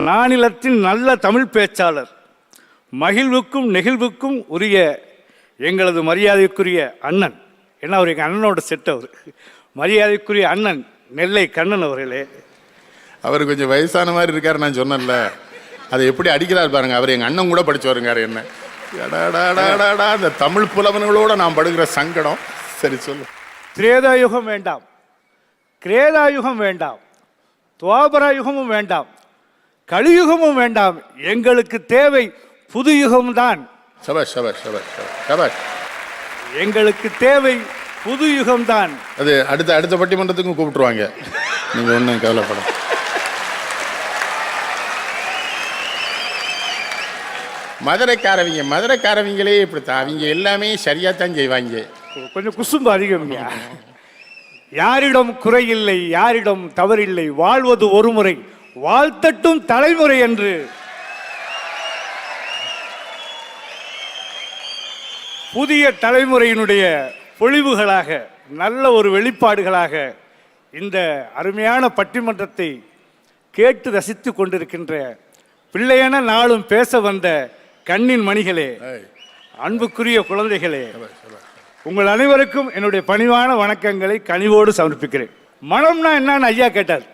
நானிலத்தின் நல்ல தமிழ் பேச்சாளர். மகிழ்வுக்கும் நெகிழ்வுக்கும் உரிய எங்களது மரியாதைக்குரிய அண்ணன். ஏன்னா அவர் எங்கள் அண்ணனோட செட் அவர். மரியாதைக்குரிய அண்ணன் நெல்லை கண்ணன் அவர்களே. அவர் கொஞ்சம் வயசான மாதிரி இருக்காரு நான் சொன்னேன்ல. அதை எப்படி அடிக்கிறார் பாருங்க அவர் எங்க அண்ணன் கூட படிச்சு வருங்காரு என்ன எடாடாடாடாடா, இந்த தமிழ் புலவன்களோட நான் படுகிற சங்கடம். சரி சொல்லு. திரேதாயுகம் வேண்டாம். கிரேதாயுகம் வேண்டாம். துவாபர யுகமும் வேண்டாம். கலியுகமும் வேண்டாம். எங்களுக்கு தேவை புது யுகம்தான். சபாஷ் சபாஷ் சபாஷ் சபாஷ், எங்களுக்கு தேவை புது யுகம்தான். அது அடுத்த அடுத்த பட்டிமன்றத்துக்கும் கூப்பிட்டுருவாங்க. நீங்க ஒன்றும் கவலைப்பட. மதுரைக்காரவங்க மதுரைக்காரவங்களே இப்படித்தான். அவங்க எல்லாமே சரியா தான் செய்வாங்க. கொஞ்சம் குசும்பு அதிகம்ங்க யாரிடம் குறையில்லை யாரிடம் தவறில்லை வாழ்வது ஒரு முறை. வாழ்த்தட்டும் தலைமுறை என்று. புதிய தலைமுறையினுடைய பொழிவுகளாக நல்ல ஒரு வெளிப்பாடுகளாக இந்த அருமையான பட்டிமன்றத்தை கேட்டு ரசித்து கொண்டிருக்கின்ற பிள்ளையென நாளும் பேச வந்த கண்ணின் மணிகளே அன்புக்குரிய குழந்தைகளே உங்கள் அனைவருக்கும் என்னுடைய பணிவான வணக்கங்களை கனிவோடு சமர்ப்பிக்கிறேன். மனம்னா என்னன்னு ஐயா கேட்டார்.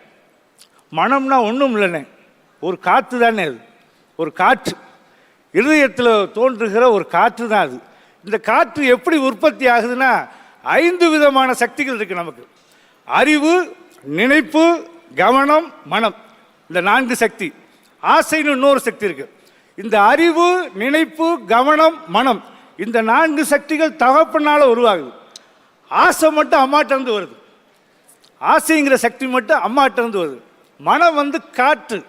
மனம்னா ஒன்றும் இல்லைண்ணே. ஒரு காற்று தானே அது. ஒரு காற்று. இருதயத்தில் தோன்றுகிற ஒரு காற்று தான் அது. இந்த காற்று எப்படி உற்பத்தி ஆகுதுன்னா ஐந்து விதமான சக்திகள் இருக்கு நமக்கு. அறிவு நினைப்பு கவனம் மனம். இந்த நான்கு சக்தி. ஆசைன்னு இன்னொரு சக்தி இருக்கு. இந்த அறிவு நினைப்பு கவனம் மனம். இந்த நான்கு சக்திகள் தகப்பனால் உருவாகுது. ஆசை மட்டும் அம்மாட்டிருந்து வருது. ஆசைங்கிற சக்தி மட்டும் அம்மாட்ட இருந்து வருது. மனம் வந்து காற்று.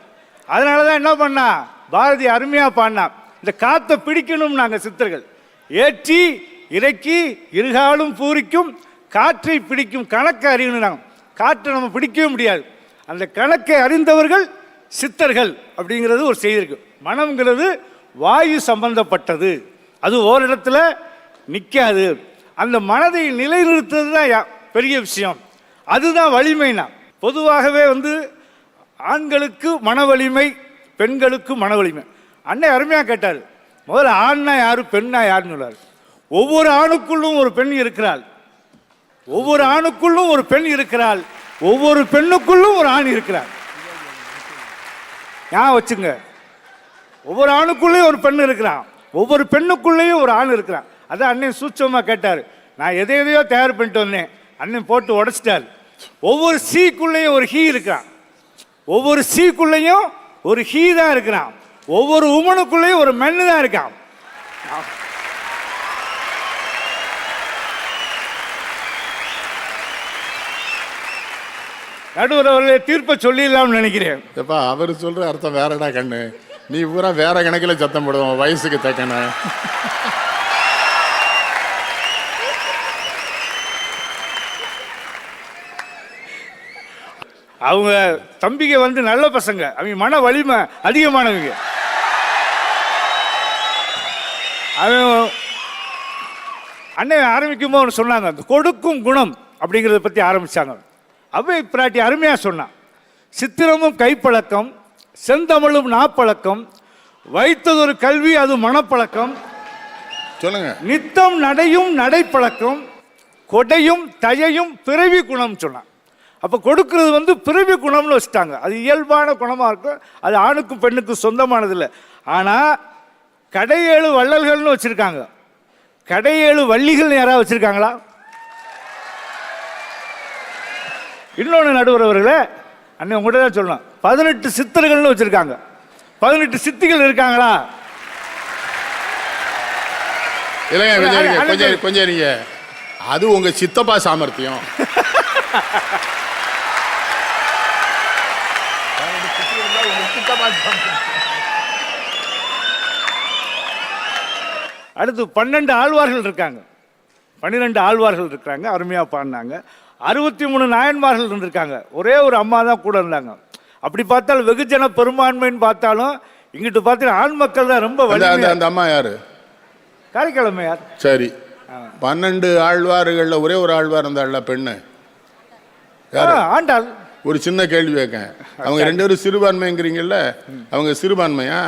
அதனால தான் என்ன பண்ணா? பாரதி அருமையாக பாடினா இந்த காற்றை பிடிக்கணும் நாங்கள் சித்தர்கள். ஏற்றி இறக்கி இருகாலும் பூரிக்கும் காற்றை பிடிக்கும் கணக்கை அறியணும் நாங்கள் காற்றை நம்ம பிடிக்கவே முடியாது. அந்த கணக்கை அறிந்தவர்கள் சித்தர்கள் அப்படிங்கிறது ஒரு செய்தி இருக்கு. மனம்ங்கிறது வாயு சம்பந்தப்பட்டது. அது ஓரிடத்துல நிற்காது அந்த மனதை நிலைநிறுத்துறது தான் யா- பெரிய விஷயம். அதுதான் வலிமைனா. பொதுவாகவே வந்து ஆண்களுக்கு மன வலிமை பெண்களுக்கு மன வலிமை அன்னை அருமையாக கேட்டார். முதல்ல ஆண்னா யாரு பெண்ணா யாருன்னு சொல்லார் ஒவ்வொரு ஆணுக்குள்ளும் ஒரு பெண் இருக்கிறாள். ஒவ்வொரு ஆணுக்குள்ளும் ஒரு பெண் இருக்கிறாள். ஒவ்வொரு பெண்ணுக்குள்ளும் ஒரு ஆண் இருக்கிறார் ஏன் வச்சுங்க. ஒவ்வொரு ஆணுக்குள்ளேயும் ஒரு பெண் இருக்கிறான் ஒவ்வொரு பெண்ணுக்குள்ளேயும் ஒரு ஆண் இருக்கிறான் அதான் அண்ணன் சூட்சமாக கேட்டார். நான் எதை எதையோ தயார் பண்ணிட்டு வந்தேன். அண்ணன் போட்டு உடச்சிட்டாள் ஒவ்வொரு சீக்குள்ளேயும் ஒரு ஹீ இருக்கிறான். ஒவ்வொரு சீக்குள்ளேயும் ஒரு ஹீ தான் இருக்கிறான். ஒவ்வொரு உமனுக்குள்ளேயும் ஒரு மென்னு தான் இருக்கான். நடுவர் அவர்களே தீர்ப்பை சொல்லிடலாம்னு நினைக்கிறேன். எப்பா அவர் சொல்ற அர்த்தம் வேறடா கண்ணு. நீ பூரா வேற கணக்கில் சத்தம் போடுவோம் வயசுக்கு தக்கண்ணா அவங்க தம்பிங்க வந்து நல்ல பசங்க. அவங்க மன வலிமை அதிகமானவங்க. அவன் அண்ணன் ஆரம்பிக்கும் போது சொன்னாங்க அந்த கொடுக்கும் குணம் அப்படிங்கிறத பற்றி ஆரம்பிச்சாங்க. அவை பிராட்டி அருமையாக சொன்னான் சித்திரமும் கைப்பழக்கம் செந்தமிழும் நாப்பழக்கம் வைத்ததொரு கல்வி அது மனப்பழக்கம். சொல்லுங்க. நித்தம் நடையும் நடைப்பழக்கம் கொடையும் தயையும் பிறவி குணம் சொன்னான் அப்போ கொடுக்கிறது வந்து பிறவி குணம்னு வச்சுட்டாங்க. அது இயல்பான குணமாக இருக்கும். அது ஆணுக்கும் பெண்ணுக்கும் சொந்தமானது இல்லை ஆனால் கடையேழு வள்ளல்கள்னு வச்சுருக்காங்க. கடையேழு வள்ளிகள் யாராவது வச்சுருக்காங்களா? இன்னொன்று நடுவர் அவர்களே அண்ணன் உங்கள்கிட்ட தான் சொல்லணும். பதினெட்டு சித்தர்கள்னு வச்சுருக்காங்க. பதினெட்டு சித்திகள் இருக்காங்களா? இல்லைங்க கொஞ்சம் கொஞ்சம் அது உங்க சித்தப்பா சாமர்த்தியம். அடுத்து பன்னெண்டு ஆழ்வார்கள் இருக்காங்க. பன்னிரெண்டு ஆழ்வார்கள் இருக்காங்க அருமையாக பாடினாங்க. அறுபத்தி மூணு நாயன்மார்கள் இருந்திருக்காங்க. ஒரே ஒரு அம்மா தான் கூட இருந்தாங்க. அப்படி பார்த்தால் வெகுஜன பெரும்பான்மைன்னு பார்த்தாலும் இங்கிட்டு பார்த்தீங்கன்னா ஆண் மக்கள் தான் ரொம்ப அந்த அம்மா யாரு? காரைக்கிழமையார் சரி. பன்னெண்டு ஆழ்வார்கள்ல ஒரே ஒரு ஆழ்வார் இருந்தாள்ல பெண்ணு? ஆண்டாள். ஒரு சின்ன கேள்வி கேட்கேன். அவங்க ரெண்டு பேரும் சிறுபான்மைங்கிறீங்கல்ல அவங்க சிறுபான்மையா?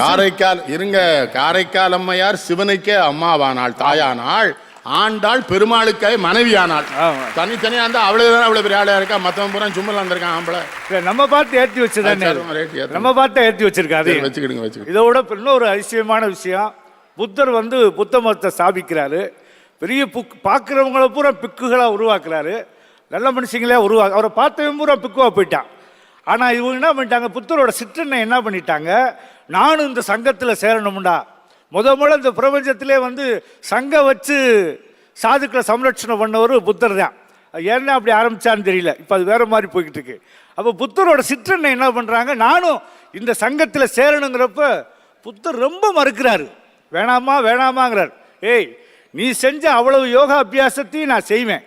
காரைக்கால் இருங்க காரைக்கால் அம்மையார் சிவனுக்கே அம்மாவானாள் தாயானாள் ஆண்டாள் பெருமாளுக்காய் மனைவியானாள் ஆமா. தனித்தனியா இருந்தா அவ்வளவுதான் அவ்வளவு பெரிய ஆளா இருக்கா? மத்தவன் பூரா சும்மா வந்திருக்கான் ஆம்பளை. நம்ம பார்த்து ஏற்றி வச்சதானே. நம்ம பார்த்து ஏற்றி வச்சிருக்காரு சரி, வச்சுக்கிடுங்க வச்சுக்கிடுங்க. இதோட இன்னொரு அதிசயமான விஷயம். புத்தர் வந்து புத்த மதத்தை ஸ்தாபிக்கிறாரு. பெரிய புக் பார்க்குறவங்கள பூரா பிக்குகளாக உருவாக்குறாரு. நல்ல மனுஷங்களே உருவா அவரை பார்த்த பூரா பிக்குவா போயிட்டான். ஆனால் இவங்க என்ன பண்ணிட்டாங்க? புத்தரோட சிற்றனை என்ன பண்ணிட்டாங்க? நானும் இந்த சங்கத்தில் சேரணும்டா. முத முதல்ல இந்த பிரபஞ்சத்திலே வந்து சங்கம் வச்சு சாதுக்களை சம்ரட்சணை பண்ணவர் புத்தர் தான். அது ஏன்னா அப்படி ஆரம்பிச்சான்னு தெரியல. இப்போ அது வேறு மாதிரி போய்கிட்டு இருக்கு. அப்போ புத்தரோட சிற்றனை என்ன பண்ணுறாங்க நானும் இந்த சங்கத்தில் சேரணுங்கிறப்ப புத்தர் ரொம்ப மறுக்கிறாரு. வேணாமா வேணாமாங்கிறார். ஏய் நீ செஞ்ச அவ்வளவு யோகா அபியாசத்தையும் நான் செய்வேன்.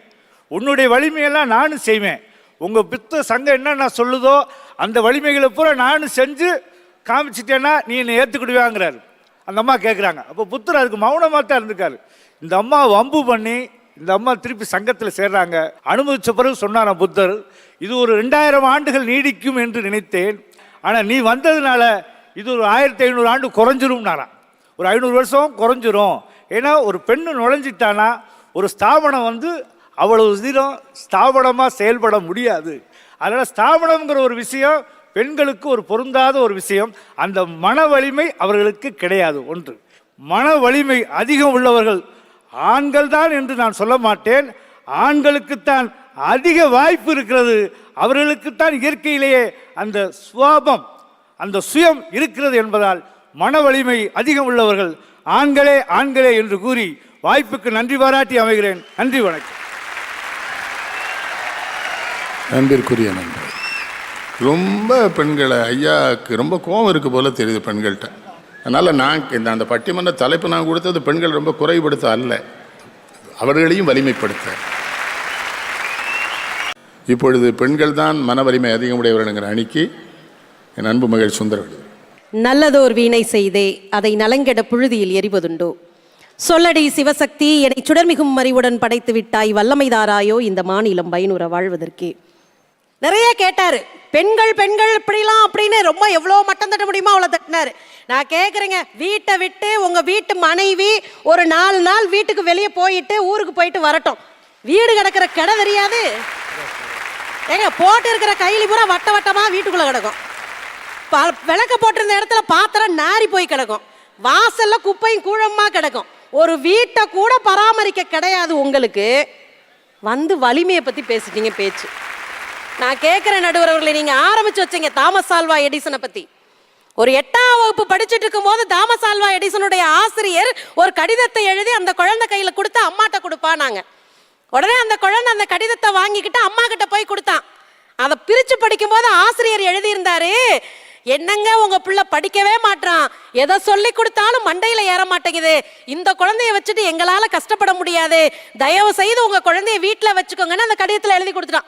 உன்னுடைய வலிமையெல்லாம் நானும் செய்வேன். உங்கள் பித்த சங்கம் என்னென்ன சொல்லுதோ அந்த வலிமைகளை பூரா நானும் செஞ்சு காமிச்சிட்டேன்னா நீ என்னை ஏற்றுக்கிடுவாங்கிறாரு அந்த அம்மா கேட்குறாங்க அப்போ புத்தர் அதுக்கு மௌனமாக தான் இருந்திருக்காரு. இந்த அம்மா வம்பு பண்ணி இந்த அம்மா திருப்பி சங்கத்தில் சேர்றாங்க. அனுமதிச்ச பிறகு சொன்னாராம் புத்தர் இது ஒரு ரெண்டாயிரம் ஆண்டுகள் நீடிக்கும் என்று நினைத்தேன். ஆனால் நீ வந்ததுனால இது ஒரு ஆயிரத்தி ஐநூறு ஆண்டு குறைஞ்சிரும்னாராம். ஒரு ஐநூறு வருஷம் குறைஞ்சிரும். ஏன்னா ஒரு பெண்ணு நுழைஞ்சிட்டானா ஒரு ஸ்தாபனம் வந்து அவ்வளவு தூரம் ஸ்தாபனமாக செயல்பட முடியாது. அதனால் ஸ்தாபனம்ங்கிற ஒரு விஷயம் பெண்களுக்கு ஒரு பொருந்தாத ஒரு விஷயம். அந்த மன வலிமை அவர்களுக்கு கிடையாது ஒன்று. மன வலிமை அதிகம் உள்ளவர்கள் ஆண்கள் தான் என்று நான் சொல்ல மாட்டேன். ஆண்களுக்குத்தான் அதிக வாய்ப்பு இருக்கிறது. அவர்களுக்குத்தான் இயற்கையிலேயே அந்த சுவாபம் அந்த சுயம் இருக்கிறது என்பதால் மன வலிமை அதிகம் உள்ளவர்கள் ஆண்களே ஆண்களே என்று கூறி வாய்ப்புக்கு நன்றி பாராட்டி அமைகிறேன். நன்றி வணக்கம். அன்பிற்குரிய நண்பர் ரொம்ப பெண்களை ஐயாவுக்கு ரொம்ப கோபம் இருக்கு போல தெரியுது பெண்கள்கிட்ட. அதனால் நான் இந்த அந்த பட்டிமன்ற தலைப்பு நான் கொடுத்தது பெண்கள் ரொம்ப குறைபடுத்த அல்ல. அவர்களையும் வலிமைப்படுத்த. இப்பொழுது பெண்கள் தான் மன வலிமை அதிகமுடையவர்கள்ங்கிற அணிக்கு என் அன்பு மகள் சுந்தரவடி நல்லதோர் வீணை செய்தே அதை நலங்கெட புழுதியில் எரிவதுண்டோ? சொல்லடி சிவசக்தி என்னை சுடர்மிகும் மறிவுடன் படைத்து விட்டாய் வல்லமைதாராயோ இந்த மாநிலம் பயனுற வாழ்வதற்கே? நிறைய கேட்டார். பெண்கள் பெண்கள் இப்படிலாம் அப்படின்னு ரொம்ப எவ்வளோ மட்டம் தட்ட முடியுமோ அவ்வளோ தட்டினாரு. நான் கேட்குறேங்க வீட்டை விட்டு உங்கள் வீட்டு மனைவி ஒரு நாலு நாள் வீட்டுக்கு வெளியே போயிட்டு ஊருக்கு போயிட்டு வரட்டும். வீடு கிடக்கிற கிட தெரியாது. ஏங்க போட்டு இருக்கிற கைலி பூரா வட்ட வட்டமாக வீட்டுக்குள்ளே கிடக்கும். ப- விளக்க போட்டிருந்த இடத்துல பாத்திரம் நாரி போய் கிடக்கும். வாசல்ல குப்பையும் கூழமாக கிடக்கும். ஒரு வீட்டை கூட பராமரிக்க கிடையாது உங்களுக்கு. வந்து வலிமையை பற்றி பேசிட்டீங்க பேச்சு. நான் கேட்குற நடுவர் அவர்களை நீங்கள் ஆரம்பிச்சு வச்சீங்க தாமஸ் ஆல்வா எடிசனை பற்றி ஒரு எட்டாம் வகுப்பு படிச்சுட்டு இருக்கும்போது தாமஸ் ஆல்வா எடிசனுடைய ஆசிரியர் ஒரு கடிதத்தை எழுதி அந்த குழந்தை கையில் கொடுத்து அம்மாட்ட கொடுப்பானாங்க. உடனே அந்த குழந்தை அந்த கடிதத்தை வாங்கிக்கிட்டு அம்மா கிட்ட போய் கொடுத்தான். அதை பிரித்து படிக்கும்போது ஆசிரியர் எழுதியிருந்தாரு என்னங்க உங்க பிள்ளை படிக்கவே மாட்றான். எதை சொல்லி கொடுத்தாலும் மண்டையில ஏற மாட்டேங்குது. இந்த குழந்தைய வச்சுட்டு எங்களால கஷ்டப்பட முடியாது. தயவு செய்து உங்க குழந்தைய வீட்டுல வச்சுக்கோங்கன்னு அந்த கடிதத்துல எழுதி கொடுத்துட்டான்.